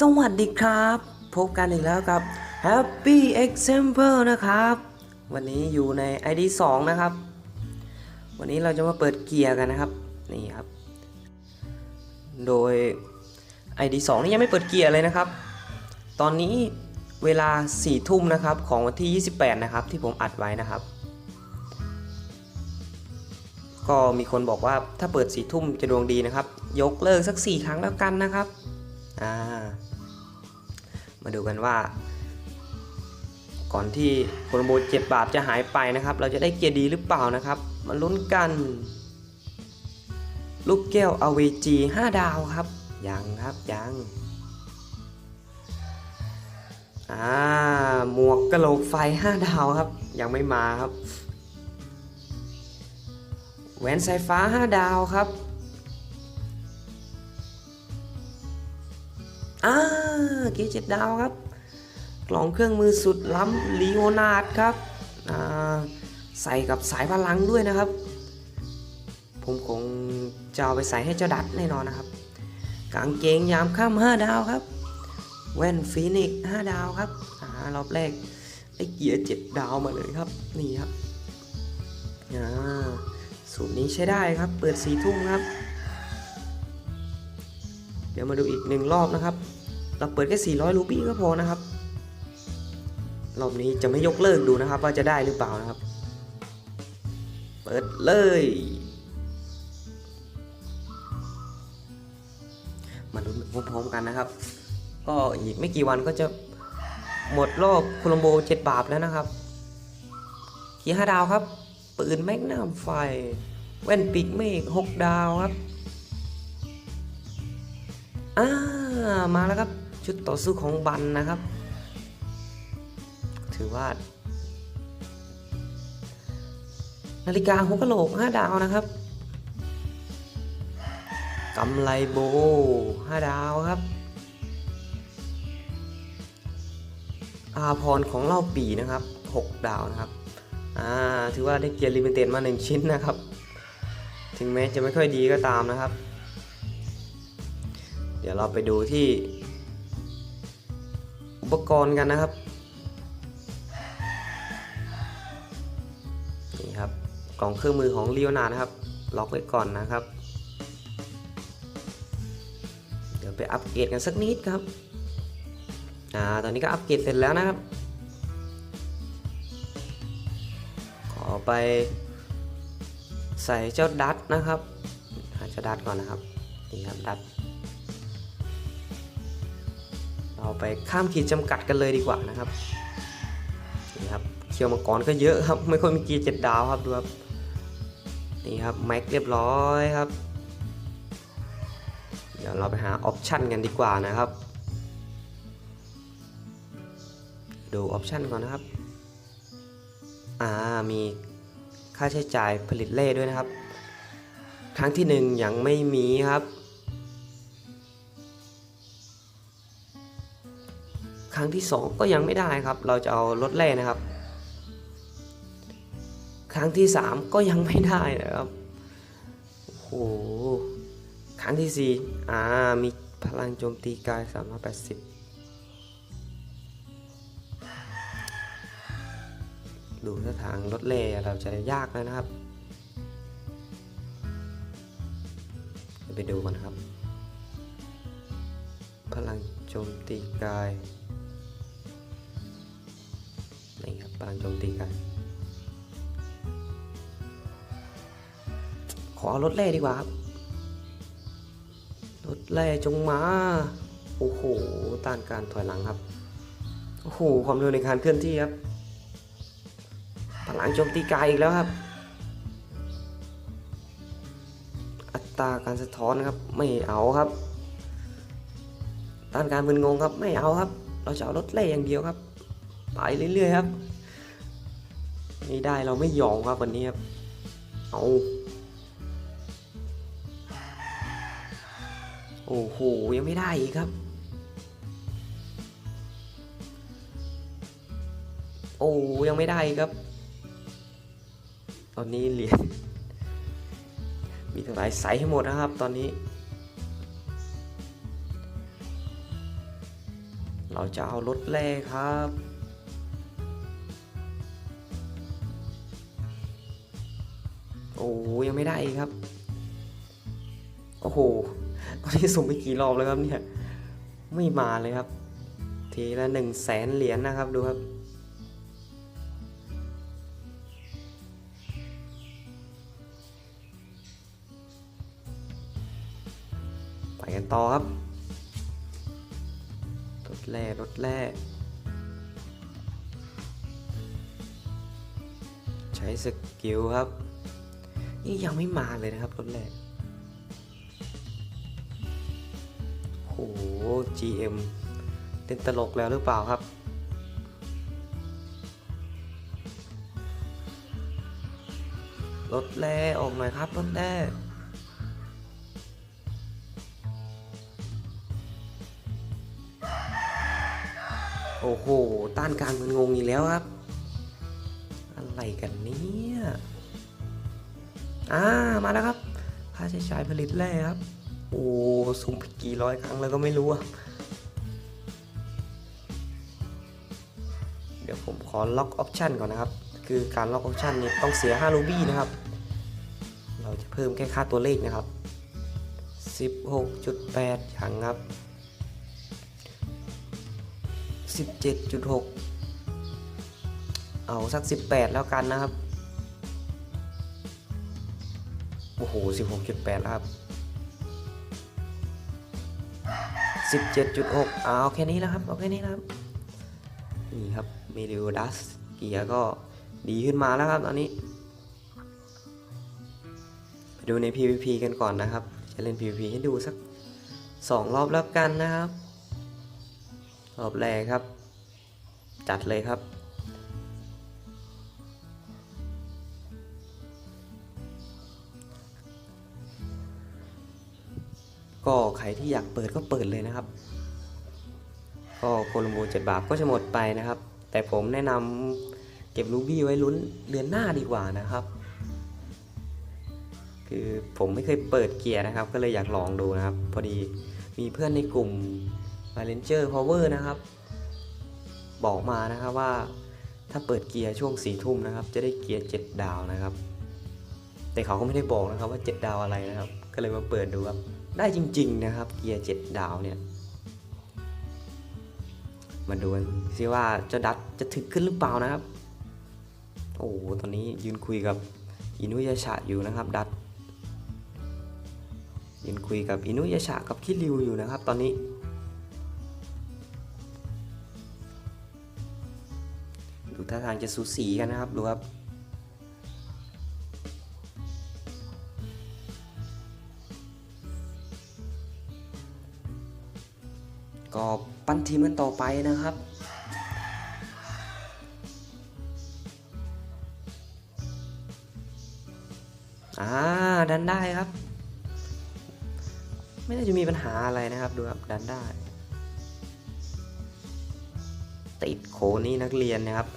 สวัสดีครับ พบกันอีกแล้วกับ Happy Example นะครับ วันนี้อยู่ใน ID 2 นะครับ วันนี้เราจะมาเปิดเกียร์กันนะครับ นี่ครับ โดย ID 2 นี่ยังไม่เปิดเกียร์เลยนะครับ ตอนนี้เวลา 4 ทุ่มนะครับของวันที่ 28 นะครับ ที่ผมอัดไว้นะครับ ก็มีคนบอกว่าถ้าเปิดสี่ทุ่มจะดวงดีนะครับ ยกเลิกสัก 4 ครั้งแล้วกันนะครับ อ่ามาดูกันว่า ก่อนที่โคโลโบเจ็บบาปจะหายไปนะครับ เราจะได้เกียร์ดีหรือเปล่านะครับ มาลุ้นกัน ลูกแก้ว AVG 5ดาวครับ ยังครับยังอ่าหมวกกระโหลกไฟ5ดาวครับ ยังไม่มาครับแหวนสายฟ้า5ดาวครับ อ่าเกียร์เจ็ดดาวครับ กล่องเครื่องมือสุดล้ำลีโอนาร์ดครับอ่าใส่กับสายพลังด้วยนะครับ ผมคงจะเอาไปใส่ให้เจ้าดัดแน่นอนนะครับ กางเกงยามค่ำ5ดาวครับ แว่นฟีนิกซ์5ดาวครับอ่ารอบแรกได้เกียร์เจ็ดดาวมาเลยครับ นี่ครับอ่าสูตรนี้ใช้ได้ครับ เปิดสีทุ่มครับ เดี๋ยวมาดูอีกหนึ่งรอบนะครับ เราเปิดแค่400รูปี้ก็พอนะครับ รอบนี้จะไม่ยกเลิกดูนะครับ ว่าจะได้หรือเปล่านะครับ เปิดเลย มาดูพร้อมๆกันนะครับ ก็อีกไม่กี่วันก็จะหมดรอบโคลัมโบเจ็ดบาปแล้วนะครับเกียร์ห้าดาวครับ ปืนแมกนัมไฟ แว่นปีกเมฆหกดาวครับ อ่ามาแล้วครับ ชุดต่อสู้ของบันนะครับ ถือว่า นาฬิกาหัวกะโหลก 5 ดาวนะครับกำไลโบ 5 ดาวครับ อาพรของเล่าปีนะครับ 6 ดาวนะครับ อ่า ถือว่าได้เกียร์ลิมิเต็ดมา 1 ชิ้นนะครับ ถึงแม้จะไม่ค่อยดีก็ตามนะครับ เดี๋ยวเราไปดูที่อุปกรณ์กันนะครับ นี่ครับกล่องเครื่องมือของลีโอนานะครับ ล็อกไว้ก่อนนะครับ เดี๋ยวไปอัปเกรดกันสักนิดครับ อ่า ตอนนี้ก็อัปเกรดเสร็จแล้วนะครับ ขอไปใส่เจ้าดัตนะครับหาเจ้าดัตก่อนนะครับ นี่ครับดัต ไปข้ามขีดจำกัดกันเลยดีกว่านะครับนี่ครับเคียวมังกรก็เยอะครับไม่ค่อยมีกีเจ็ดดาวครับดูครับนี่ครับแม็กเรียบร้อยครับ เดี๋ยวเราไปหาออปชันกันดีกว่านะครับ ดูออปชันก่อนนะครับอ่ามีค่าใช้จ่ายผลิตเล่ด้วยนะครับ ครั้งที่หนึ่งยังไม่มีครับ ครั้งที่ 2 ก็ยังไม่ได้ครับ เราจะเอารถแร่นะครับ ครั้งที่ 3 ก็ยังไม่ได้นะครับโอ้โหครั้งที่4อ่ามีพลังโจมตีกาย 380 ดูท่าทางรถเล่เราจะยากแล้วนะครับ ไปดูกันครับ พลังโจมตีกาย นี่ครับพลังโจมตีกัน ขอรถแร่ดีกว่าครับ รถแร่จงมา โอ้โห ต้านการถอยหลังครับ โอ้โห ความเร็วในการเคลื่อนที่ครับพลังโจมตีกายอีกแล้วครับ อัตราการสะท้อนครับ ไม่เอาครับ ต้านการมึนงงครับ ไม่เอาครับ เราจะเอารถแร่อย่างเดียวครับ ไปเรื่อยๆครับ นี่ได้เราไม่ยอมครับวันนี้ครับ เอาโอ้โหยังไม่ได้อีกครับ โอ้ยังไม่ได้ครับ ตอนนี้เหรียญมีเท่าไหร่ใส่ให้หมดนะครับ ตอนนี้ เราจะเอารถแร่ครับ อ้ยังไม่ได้อีกครับ โอ้โหตอนนี้ส่งไปกี่รอบแล้วครับเนี่ย ไม่มาเลยครับ ทีละหนึ่งแสนเหรียญนะครับดูครับ ไปกันต่อครับรถแร่รถแร่ใช้สกิลครับ นี่ยังไม่มาเลยนะครับรถแร่โห GM เล่นตลกแล้วหรือเปล่าครับ รถแร่ออกหน่อยครับรถแร่โอ้โห ต้านการมันงงอีกแล้วครับ อะไรกันเนี่ย อ่ามาแล้วครับ ค่าใช้จ่ายผลิตแร่ครับ โอ้ซุ่มไปกี่ร้อยครั้งแล้วก็ไม่รู้อะเดี๋ยวผมขอล็อกออปชันก่อนนะครับ คือการล็อกออปชันนี้ต้องเสีย5รูบี้นะครับ เราจะเพิ่มแค่ค่าตัวเลขนะครับ 16.8 อย่างครับ 17.6 เอาสัก 18 แล้วกันนะครับ อ้โห 16.8แล้วครับ 17.6เอาแค่นี้แล้วครับ เอาแค่นี้นะครับ นี่ครับเมดิโอดัสเกียร์ก็ดีขึ้นมาแล้วครับตอนนี้ไปดูใน PVP กันก่อนนะครับ จะเล่น PVP ให้ดูสัก 2 รอบแล้วกันนะครับ รอบแรกครับ จัดเลยครับ ก็ใครที่อยากเปิดก็เปิดเลยนะครับ ก็โคลัมโบเจ็ดบาทก็จะหมดไปนะครับ แต่ผมแนะนำเก็บรูบี้ไว้ลุ้นเดือนหน้าดีกว่านะครับ คือผมไม่เคยเปิดเกียร์นะครับ ก็เลยอยากลองดูนะครับ พอดีมีเพื่อนในกลุ่ม v a l e n g e r Power นะครับ บอกมานะครับว่าถ้าเปิดเกียร์ช่วงสี่ทุ่มนะครับ จะได้เกียร์เจ็ดดาวนะครับ แต่เขาก็ไม่ได้บอกนะครับว่าเจ็ดดาวอะไรนะครับ ก็เลยมาเปิดดูครับ ได้จริง ๆ นะครับ เกียร์เจ็ดดาวเนี่ย มาดูกันซิว่าเจ้าดัตจะถึกขึ้นหรือเปล่านะครับ โอ้โห ตอนนี้ยืนคุยกับอินุยาชะอยู่นะครับ ดัตยืนคุยกับอินุยาชะกับคิริวอยู่นะครับ ตอนนี้ดูท่าทางจะสูสีกันนะครับ ดูครับ ก็ปั้นทีมกันต่อไปนะครับอ่าดันได้ครับ ไม่น่าจะมีปัญหาอะไรนะครับดูครับดันได้ ติดโคนี่นักเรียนนะครับ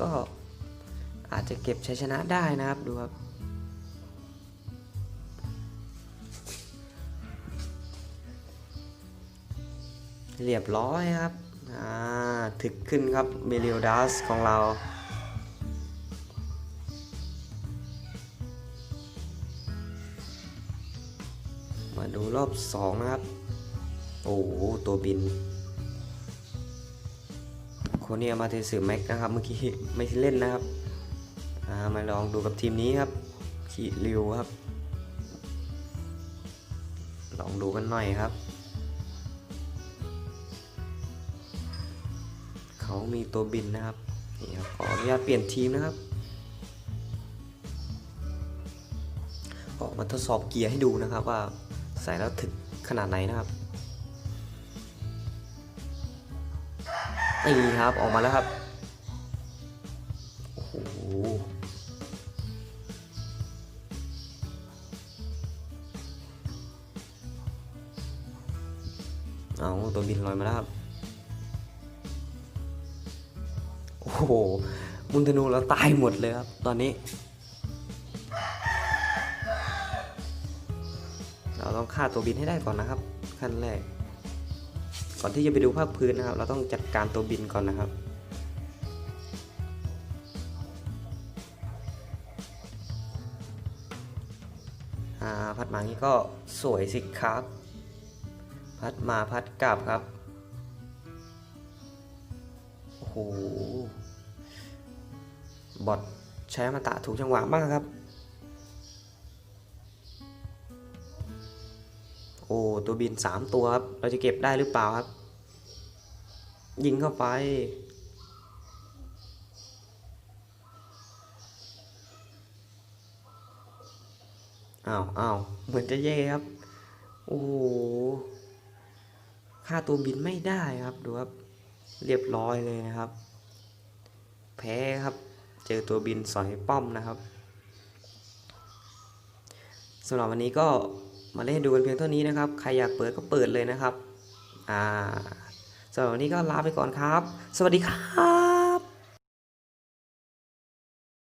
ก็อาจจะเก็บชัยชนะได้นะครับดูครับเรียบร้อยครับ อ่า ถึกขึ้นครับเบลิโอดัสของเรา มาดูรอบ2นะครับ โอ้โหตัวบิน เนียมาเทสึแม็กนะครับเมื่อกี้ไม่เล่นนะครับามาลองดูกับทีมนี้ครับขีริวครับ ลองดูกันหน่อยครับ เขามีตัวบินนะครับนี่ครับขออนุญาตเปลี่ยนทีมนะครับออกมาทดสอบเกียร์ให้ดูนะครับว่าใส่แล้วถึกขนาดไหนนะครับ นี่ครับออกมาแล้วครับ โอ้โห เอาตัวบินลอยมาแล้วครับ โอ้โห มุนธนูเราตายหมดเลยครับ ตอนนี้ เราต้องฆ่าตัวบินให้ได้ก่อนนะครับ ขั้นแรก ก่อนที่จะไปดูภาคพื้นนะครับ เราต้องจัดการตัวบินก่อนนะครับอ่าพัดมางี้ก็สวยสิครับ พัดมาพัดกลับครับ โอ้โห บอทใช้มาตะถูกจังหวะมากครับ โอ้ตัวบิน 3 ตัวครับ เราจะเก็บได้หรือเปล่าครับ ยิงเข้าไป อ้าวอ้าวเหมือนจะแย่ครับ โอ้โหค่าตัวบินไม่ได้ครับดูครับ เรียบร้อยเลยนะครับ แพ้ครับ เจอตัวบินสอยป้อมนะครับสำหรับวันนี้ก็ มาเล่นดูกันเพียงเท่านี้นะครับ ใครอยากเปิดก็เปิดเลยนะครับ อ่าสำหรับวันนี้ก็ลาไปก่อนครับ สวัสดีครับ